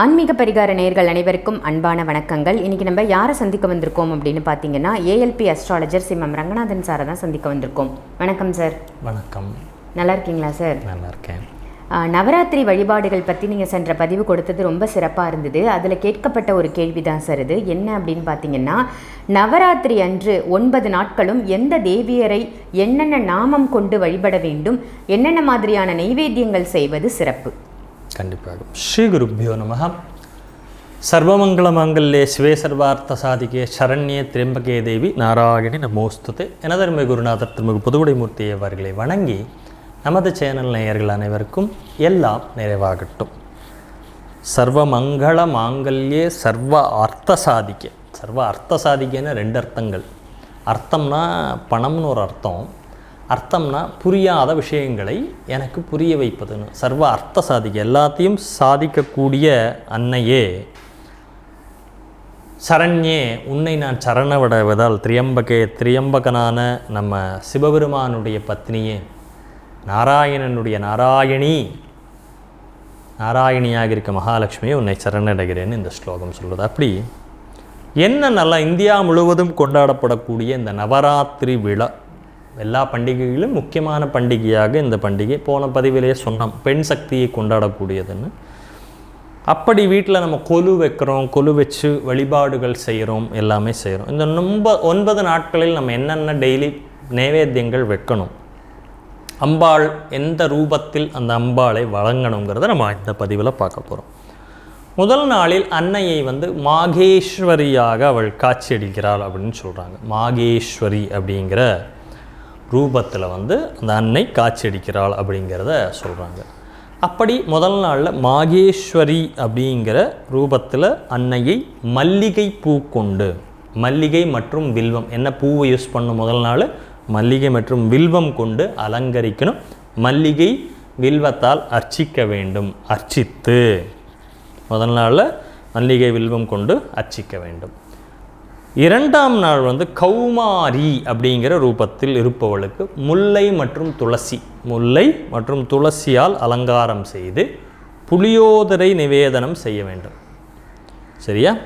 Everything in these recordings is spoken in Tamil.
ஆன்மீக பரிகார நேயர்கள் அனைவருக்கும் அன்பான வணக்கங்கள். இன்னைக்கு நம்ம யாரை சந்திக்க வந்திருக்கோம் அப்படின்னு பார்த்தீங்கன்னா ஏஎல்பி அஸ்ட்ராலஜர் சிம்மம் ரங்கநாதன் சாரை தான் சந்திக்க வந்திருக்கோம். வணக்கம் சார். வணக்கம். நல்லா இருக்கீங்களா சார்? நல்லா இருக்கேன். நவராத்திரி வழிபாடுகள் பற்றி நீங்கள் சென்ற பதிவு கொடுத்தது ரொம்ப சிறப்பாக இருந்தது. அதில் கேட்கப்பட்ட ஒரு கேள்வி தான் சார் இது. என்ன அப்படின்னு பார்த்தீங்கன்னா நவராத்திரி அன்று ஒன்பது நாட்களும் எந்த தேவியரை என்னென்ன நாமம் கொண்டு வழிபட வேண்டும் என்னென்ன மாதிரியான நைவேத்தியங்கள் செய்வது சிறப்பு? கண்டிப்பாக. ஸ்ரீ குருப்பியோ நம சர்வமங்கள மாங்கல்யே சிவே சர்வார்த்த சாதிகே சரண்ய திரம்பகே தேவி நாராயணி நமோஸ்துதே எனதருமை குருநாதர் திருமிகு புதுவுடைமூர்த்தி அவர்களை வணங்கி நமது சேனல் நேயர்கள் அனைவருக்கும் எல்லாம் நிறைவாகட்டும். சர்வமங்கள மாங்கல்யே சர்வ அர்த்த சாதிக்க சர்வ அர்த்த சாதிக்கன்னு ரெண்டு அர்த்தங்கள். அர்த்தம்னா பணம்னு ஒரு அர்த்தம். அர்த்தம்னா புரியாத விஷயங்களை எனக்கு புரிய வைப்பதுன்னு. சர்வ அர்த்த சாதிக்க எல்லாத்தையும் சாதிக்கக்கூடிய அன்னையே சரண்யே உன்னை நான் சரணவிடுவதால் திரியம்பகே திரியம்பகனான நம்ம சிவபெருமானுடைய பத்னியே நாராயணனுடைய நாராயணி நாராயணியாக இருக்க மகாலட்சுமியை உன்னை சரணடைகிறேன்னு இந்த ஸ்லோகம் சொல்கிறது அப்படி என்ன நல்லா இந்தியா முழுவதும் கொண்டாடப்படக்கூடிய இந்த நவராத்திரி விழா எல்லா பண்டிகைகளிலும் முக்கியமான பண்டிகையாக இந்த பண்டிகை போன பதிவிலேயே சொன்னோம். பெண் சக்தியை கொண்டாடக்கூடியதுன்னு. அப்படி வீட்டில் நம்ம கொலு வைக்கிறோம் கொலு வச்சு வழிபாடுகள் செய்கிறோம் எல்லாமே செய்கிறோம். இந்த ரொம்ப ஒன்பது நாட்களில் நம்ம என்னென்ன டெய்லி நைவேத்தியங்கள் வைக்கணும்? அம்பாள் எந்த ரூபத்தில் அந்த அம்பாளை வழங்கணுங்கிறத நம்ம இந்த பதிவில் பார்க்க போகிறோம் முதல் நாளில் அன்னையை வந்து மாகேஸ்வரியாக அவள் காட்சியடிக்கிறாள் அப்படின்னு சொல்கிறாங்க மாகேஸ்வரி அப்படிங்கிற ரூபத்தில் வந்து அந்த அன்னை காட்சியடிக்கிறாள் அப்படிங்கிறத சொல்கிறாங்க அப்படி முதல் நாளில் மாகேஸ்வரி அப்படிங்கிற ரூபத்தில் அன்னையை மல்லிகை பூ கொண்டு மல்லிகை மற்றும் வில்வம் என்ன பூவை யூஸ் பண்ணும் முதல் நாள்? மல்லிகை மற்றும் வில்வம் கொண்டு அலங்கரிக்கணும். மல்லிகை வில்வத்தால் அர்ச்சிக்க வேண்டும் அர்ச்சித்து. முதல் நாளில் மல்லிகை வில்வம் கொண்டு அர்ச்சிக்க வேண்டும். இரண்டாம் நாள் வந்து கௌமாரி அப்படிங்கிற ரூபத்தில் இருப்பவளுக்கு முல்லை மற்றும் துளசி முல்லை மற்றும் துளசியால் அலங்காரம் செய்து புளியோதரை நிவேதனம் செய்ய வேண்டும். சரியா?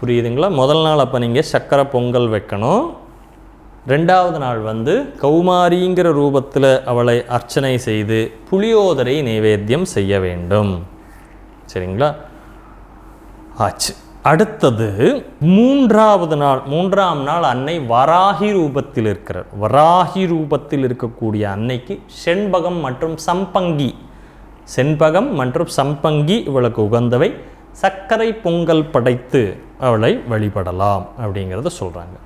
புரியுதுங்களா? முதல் நாள் அப்போ நீங்கள் சக்கரை பொங்கல் வைக்கணும். ரெண்டாவது நாள் வந்து கௌமாரிங்கிற ரூபத்தில் அவளை அர்ச்சனை செய்து புளியோதரை நைவேத்தியம் செய்ய வேண்டும். சரிங்களா? ஆச்சு. அடுத்தது மூன்றாவது நாள் மூன்றாம் நாள் அன்னை வராகி ரூபத்தில் இருக்கிறார். வராகி ரூபத்தில் இருக்கக்கூடிய அன்னைக்கு செண்பகம் மற்றும் சம்பங்கி செண்பகம் மற்றும் சம்பங்கி இவளுக்கு உகந்தவை சர்க்கரை பொங்கல் படைத்து அவளை வழிபடலாம் அப்படிங்கிறத சொல்கிறாங்க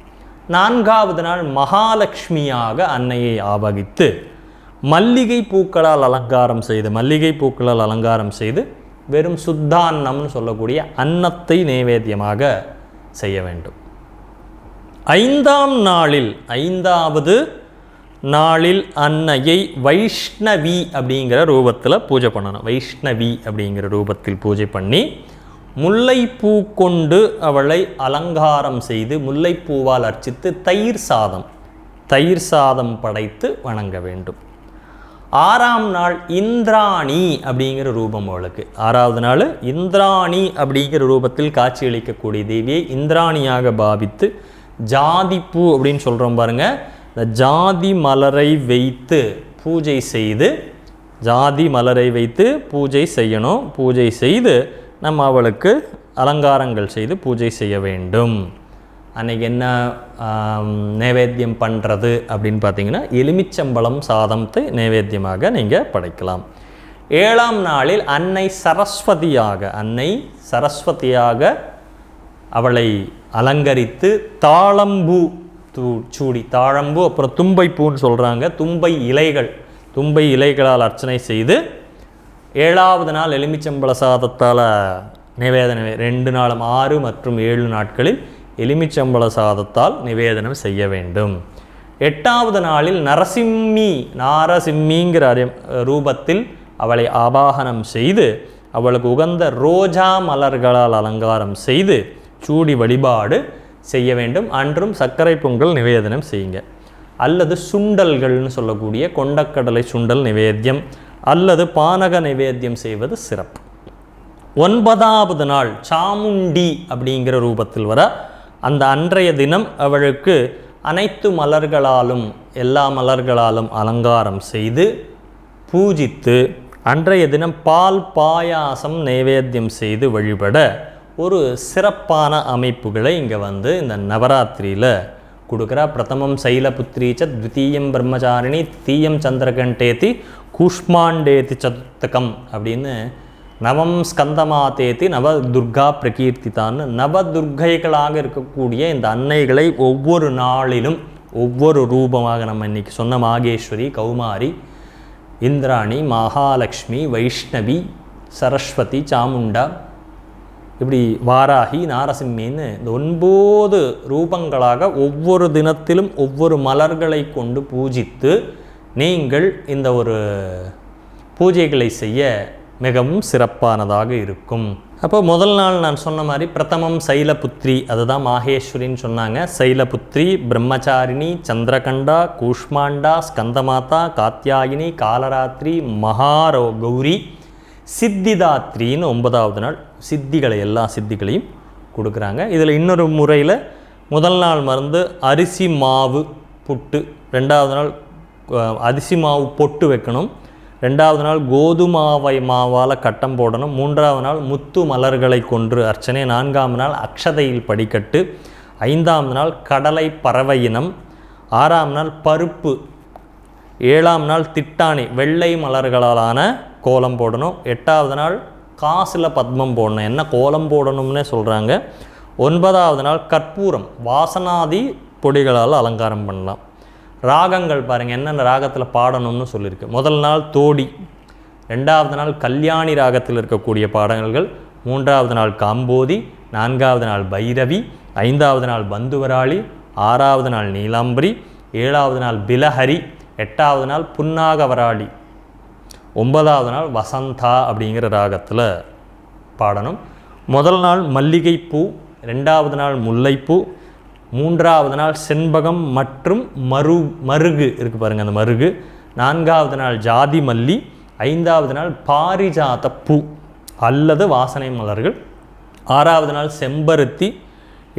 நான்காவது நாள் மகாலட்சுமியாக அன்னையை ஆபகித்து மல்லிகை பூக்களால் அலங்காரம் செய்து மல்லிகை பூக்களால் அலங்காரம் செய்து வெறும் சுத்தான்னம்னு சொல்லக்கூடிய அன்னத்தை நைவேத்தியமாக செய்ய வேண்டும். ஐந்தாம் நாளில் ஐந்தாவது நாளில் அன்னையை வைஷ்ணவி அப்படிங்கிற ரூபத்தில் பூஜை பண்ணணும். வைஷ்ணவி அப்படிங்கிற ரூபத்தில் பூஜை பண்ணி முல்லைப்பூ கொண்டு அவளை அலங்காரம் செய்து முல்லைப்பூவால் அர்ச்சித்து தயிர் சாதம் தயிர் சாதம் படைத்து வணங்க வேண்டும். ஆறாம் நாள் இந்திராணி அப்படிங்கிற ரூபம் அவளுக்கு. ஆறாவது நாள் இந்திராணி அப்படிங்கிற ரூபத்தில் காட்சியளிக்கக்கூடிய தேவியை இந்திராணியாக பாவித்து ஜாதிப்பூ அப்படின்னு சொல்கிறோம் பாருங்க. இந்த ஜாதி மலரை வைத்து பூஜை செய்து ஜாதி மலரை வைத்து பூஜை செய்யணும். பூஜை செய்து நம்ம அவளுக்கு அலங்காரங்கள் செய்து பூஜை செய்ய வேண்டும். அன்னைக்கு என்ன நைவேத்தியம் பண்ணுறது அப்படின்னு பார்த்தீங்கன்னா எலுமிச்சம்பழம் சாதத்தை நைவேத்தியமாக நீங்கள் படைக்கலாம். ஏழாம் நாளில் அன்னை சரஸ்வதியாக அன்னை சரஸ்வதியாக அவளை அலங்கரித்து தாளம்பூ தூ சூடி தாழம்பூ அப்புறம் தும்பை பூன்னு சொல்கிறாங்க தும்பை இலைகள் தும்பை இலைகளால் அர்ச்சனை செய்து ஏழாவது நாள் எலுமிச்சம்பழ சாதத்தால் நிவேதனம் ரெண்டு நாளும் ஆறு மற்றும் ஏழு நாட்களில் எலுமிச்சம்பழ சாதத்தால் நிவேதனம் செய்ய வேண்டும். எட்டாவது நாளில் நரசிம்மி நாரசிம்மிங்கிற ரூபத்தில் அவளை ஆபாகனம் செய்து அவளுக்கு உகந்த ரோஜா மலர்களால் அலங்காரம் செய்து சூடி வழிபாடு செய்ய வேண்டும். அன்றும் சர்க்கரை பொங்கல் நிவேதனம் செய்யுங்க. அல்லது சுண்டல்கள்னு சொல்லக்கூடிய கொண்டக்கடலை சுண்டல் நிவேத்தியம் அல்லது பானக நிவேத்தியம் செய்வது சிறப்பு. ஒன்பதாவது நாள் சாமுண்டி அப்படிங்கிற ரூபத்தில் வர அந்த அன்றைய தினம் அவளுக்கு அனைத்து மலர்களாலும் எல்லா மலர்களாலும் அலங்காரம் செய்து பூஜித்து அன்றைய தினம் பால் பாயாசம் நைவேத்தியம் செய்து வழிபட ஒரு சிறப்பான அமைப்புகளை இங்கே வந்து இந்த நவராத்திரியில் கொடுக்குறா. பிரதமம் சைலபுத்ரீச்ச த்வித்தீயம் பிரம்மச்சாரிணி தீயம் சந்திரகண்டேதி கூஷ்மாண்டேதி சதுர்த்தகம் அப்படின்னு நவம் ஸ்கந்தமாதேதி நவ துர்கா பிரகீர்த்திதான்னு நவதுர்கைகளாக இருக்கக்கூடிய இந்த அன்னைகளை ஒவ்வொரு நாளிலும் ஒவ்வொரு ரூபமாக நம்ம இன்னைக்கு சொன்ன மாகேஸ்வரி கௌமாரி இந்திராணி மகாலட்சுமி வைஷ்ணவி சரஸ்வதி சாமுண்டா இப்படி வாராகி நாரசிம்மின்னு இந்த ஒன்பது ரூபங்களாக ஒவ்வொரு தினத்திலும் ஒவ்வொரு மலர்களை கொண்டு பூஜித்து நீங்கள் இந்த ஒரு பூஜைகளை செய்ய மிகவும் சிறப்பானதாக இருக்கும். அப்போ முதல் நாள் நான் சொன்ன மாதிரி பிரதமம் சைலபுத்ரி அதுதான் மாகேஸ்வரின்னு சொன்னாங்க. சைலபுத்ரி பிரம்மச்சாரிணி சந்திரகண்டா கூஷ்மாண்டா ஸ்கந்தமாதா காத்தியாயினி காலராத்திரி மகாரோ கௌரி சித்திதாத்ரின்னு ஒன்பதாவது நாள் சித்திகளை எல்லா சித்திகளையும் கொடுக்குறாங்க. இதில் இன்னொரு முறையில் முதல் நாள் மருந்து அரிசி மாவு புட்டு ரெண்டாவது நாள் அரிசி மாவு பொட்டு வைக்கணும். ரெண்டாவது நாள் கோதுமாவை மாவால் கட்டம் போடணும். மூன்றாவது நாள் முத்து மலர்களை கொன்று அர்ச்சனை. நான்காம் நாள் அக்ஷதையில் படிக்கட்டு. ஐந்தாம் நாள் கடலை பறவையினம் ஆறாம் நாள் பருப்பு. ஏழாம் நாள் திட்டாணி வெள்ளை மலர்களாலான கோலம் போடணும். எட்டாவது நாள் காசில் பத்மம் போடணும். என்ன கோலம் போடணும்னே சொல்கிறாங்க ஒன்பதாவது நாள் கற்பூரம் வாசனாதி பொடிகளால் அலங்காரம் பண்ணலாம். ராகங்கள் பாருங்கள் என்னென்ன ராகத்தில் பாடணும்னு சொல்லியிருக்கு. முதல் நாள் தோடி ரெண்டாவது நாள் கல்யாணி ராகத்தில் இருக்கக்கூடிய பாடல்கள் மூன்றாவது நாள் காம்போதி நான்காவது நாள் பைரவி ஐந்தாவது நாள் பந்துவராளி ஆறாவது நாள் நீலாம்பரி ஏழாவது நாள் பிலஹரி எட்டாவது நாள் புன்னாகவராளி ஒன்பதாவது நாள் வசந்தா அப்படிங்கிற ராகத்தில் பாடணும். முதல் நாள் மல்லிகைப்பூ ரெண்டாவது நாள் முல்லைப்பூ மூன்றாவது நாள் செண்பகம் மற்றும் மரு மருகு இருக்குது பாருங்கள் அந்த மருகு. நான்காவது நாள் ஜாதி மல்லி. ஐந்தாவது நாள் பாரிஜாத பூ அல்லது வாசனை மலர்கள். ஆறாவது நாள் செம்பருத்தி.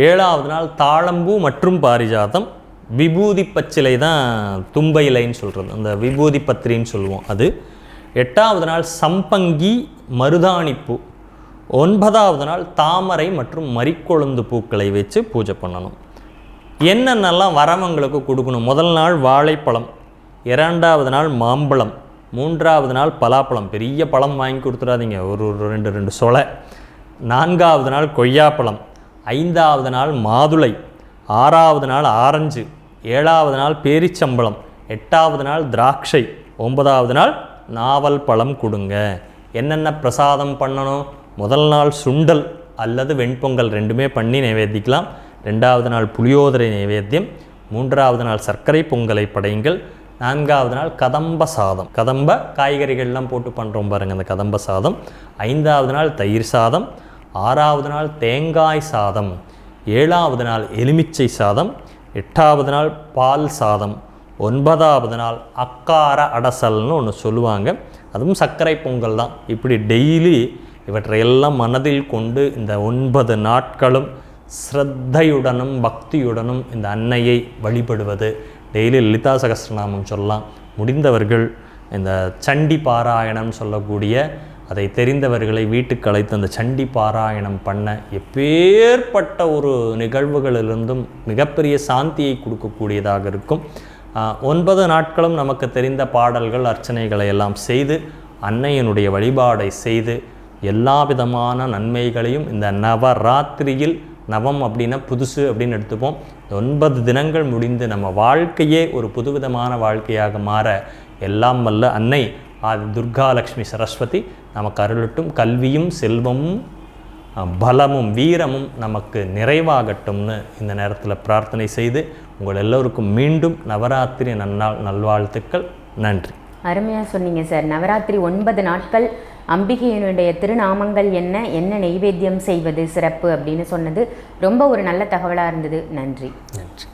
ஏழாவது நாள் தாழம்பூ மற்றும் பாரிஜாதம். விபூதி பச்சிலை தான் தும்பை இலைன்னு சொல்கிறது அந்த விபூதி பத்திரின்னு சொல்லுவோம் அது. எட்டாவது நாள் சம்பங்கி மருதாணிப்பூ ஒன்பதாவது நாள் தாமரை மற்றும் மரிக்கொழுந்து பூக்களை வச்சு பூஜை பண்ணணும். என்னென்னலாம் வரவங்களுக்கு கொடுக்கணும்? முதல் நாள் வாழைப்பழம் இரண்டாவது நாள் மாம்பழம் மூன்றாவது நாள் பலாப்பழம். பெரிய பழம் வாங்கி கொடுத்துடாதீங்க. ஒரு ஒரு ரெண்டு ரெண்டு சொலை நான்காவது நாள் கொய்யாப்பழம் ஐந்தாவது நாள் மாதுளை ஆறாவது நாள் ஆரஞ்சு ஏழாவது நாள் பேரிச்சம்பழம் எட்டாவது நாள் திராட்சை ஒன்பதாவது நாள் நாவல் பழம் கொடுங்க. என்னென்ன பிரசாதம் பண்ணணும்? முதல் நாள் சுண்டல் அல்லது வெண்பொங்கல் ரெண்டுமே பண்ணி நைவேத்திக்கலாம். ரெண்டாவது நாள் புளியோதரை நைவேத்தியம் மூன்றாவது நாள் சர்க்கரை பொங்கலை படையுங்கள் நான்காவது நாள் கதம்ப சாதம். கதம்ப காய்கறிகள்லாம் போட்டு பண்ணுறோம் பாருங்கள் அந்த கதம்ப சாதம். ஐந்தாவது நாள் தயிர் சாதம் ஆறாவது நாள் தேங்காய் சாதம் ஏழாவது நாள் எலுமிச்சை சாதம் எட்டாவது நாள் பால் சாதம் ஒன்பதாவது நாள் அக்கார அடசல்னு ஒன்று சொல்லுவாங்க. அதுவும் சர்க்கரை பொங்கல் தான். இப்படி டெய்லி இவற்றையெல்லாம் மனதில் கொண்டு இந்த ஒன்பது நாட்களும் ஸ்ரத்தையுடனும் பக்தியுடனும் இந்த அன்னையை வழிபடுவது. டெய்லி லலிதா சகசிரநாமம் சொல்லலாம். முடிந்தவர்கள் இந்த சண்டி பாராயணம் சொல்லக்கூடிய அதை தெரிந்தவர்களை வீட்டுக்கு அழைத்து அந்த சண்டி பாராயணம் பண்ண எப்பேற்பட்ட ஒரு நிகழ்வுகளிலிருந்தும் மிகப்பெரிய சாந்தியை கொடுக்கக்கூடியதாக இருக்கும். ஒன்பது நாட்களும் நமக்கு தெரிந்த பாடல்கள் அர்ச்சனைகளை எல்லாம் செய்து அன்னையினுடைய வழிபாடை செய்து எல்லா விதமான நன்மைகளையும் இந்த நவராத்திரியில் நவம் அப்படின்னா புதுசு அப்படின்னு எடுத்துப்போம். ஒன்பது தினங்கள் முடிந்து நம்ம வாழ்க்கையே ஒரு புதுவிதமான வாழ்க்கையாக மாற எல்லாம் வல்ல அன்னை அது துர்கா லக்ஷ்மி சரஸ்வதி நமக்கு அருளட்டும். கல்வியும் செல்வமும் பலமும் வீரமும் நமக்கு நிறைவாகட்டும்னு இந்த நேரத்தில் பிரார்த்தனை செய்து உங்கள் எல்லோருக்கும் மீண்டும் நவராத்திரி நன்னாள் நல்வாழ்த்துக்கள். நன்றி. அருமையாக சொன்னீங்க சார். நவராத்திரி ஒன்பது நாட்கள் அம்பிகையினுடைய திருநாமங்கள் என்ன என்ன நெய்வேத்தியம் செய்வது சிறப்பு அப்படின்னு சொன்னது ரொம்ப ஒரு நல்ல தகவலாக இருந்தது. நன்றி. நன்றி.